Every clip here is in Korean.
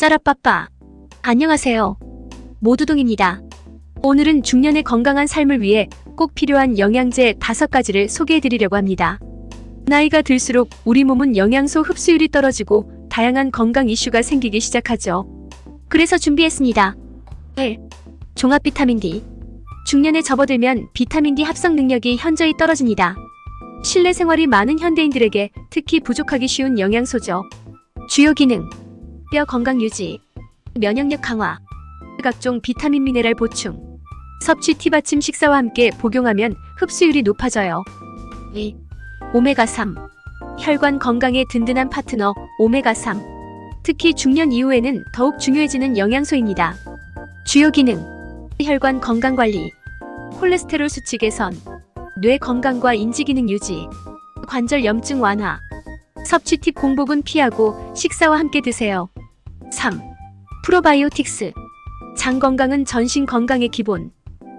짜라빠빠. 안녕하세요. 모두동입니다. 오늘은 중년의 건강한 삶을 위해 꼭 필요한 영양제 다섯 가지를 소개해 드리려고 합니다. 나이가 들수록 우리 몸은 영양소 흡수율이 떨어지고 다양한 건강 이슈가 생기기 시작하죠. 그래서 준비했습니다. 1. 종합 비타민 D. 중년에 접어들면 비타민 D 합성 능력이 현저히 떨어집니다. 실내 생활이 많은 현대인들에게 특히 부족하기 쉬운 영양소죠. 주요 기능. 뼈 건강 유지, 면역력 강화, 각종 비타민 미네랄 보충, 섭취 팁 아침 식사와 함께 복용하면 흡수율이 높아져요. 2. 오메가3. 혈관 건강에 든든한 파트너 오메가3. 특히 중년 이후에는 더욱 중요해지는 영양소입니다. 주요 기능. 혈관 건강 관리, 콜레스테롤 수치 개선, 뇌 건강과 인지 기능 유지, 관절 염증 완화. 섭취 팁 공복은 피하고 식사와 함께 드세요. 3. 프로바이오틱스. 장 건강은 전신 건강의 기본.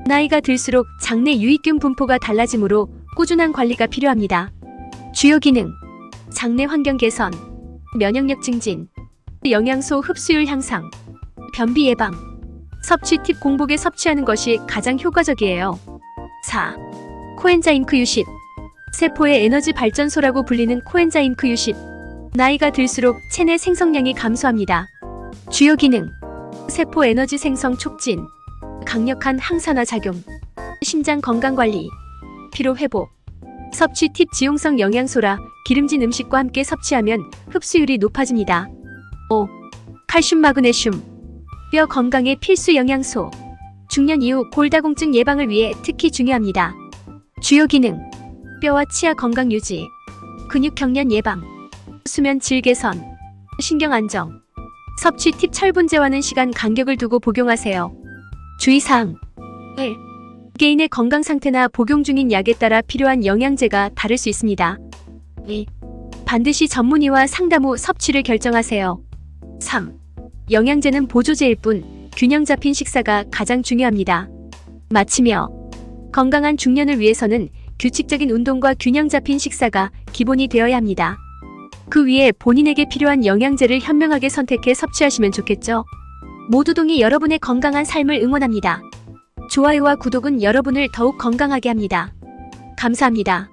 나이가 들수록 장내 유익균 분포가 달라지므로 꾸준한 관리가 필요합니다. 주요 기능. 장내 환경 개선, 면역력 증진, 영양소 흡수율 향상, 변비 예방. 섭취 팁 공복에 섭취하는 것이 가장 효과적이에요. 4. 코엔자임 크60. 세포의 에너지 발전소라고 불리는 코엔자임 크60. 나이가 들수록 체내 생성량이 감소합니다. 주요 기능. 세포 에너지 생성 촉진, 강력한 항산화 작용, 심장 건강 관리, 피로 회복. 섭취 팁 지용성 영양소라 기름진 음식과 함께 섭취하면 흡수율이 높아집니다. 5. 칼슘 마그네슘. 뼈 건강의 필수 영양소. 중년 이후 골다공증 예방을 위해 특히 중요합니다. 주요 기능. 뼈와 치아 건강 유지, 근육 경련 예방, 수면 질 개선, 신경 안정. 섭취 팁 철분제와는 시간 간격을 두고 복용하세요. 주의사항 1. 개인의 건강 상태나 복용 중인 약에 따라 필요한 영양제가 다를 수 있습니다. 2. 반드시 전문의와 상담 후 섭취를 결정하세요. 3. 영양제는 보조제일 뿐 균형 잡힌 식사가 가장 중요합니다. 마치며 건강한 중년을 위해서는 규칙적인 운동과 균형 잡힌 식사가 기본이 되어야 합니다. 그 위에 본인에게 필요한 영양제를 현명하게 선택해 섭취하시면 좋겠죠. 모두동이 여러분의 건강한 삶을 응원합니다. 좋아요와 구독은 여러분을 더욱 건강하게 합니다. 감사합니다.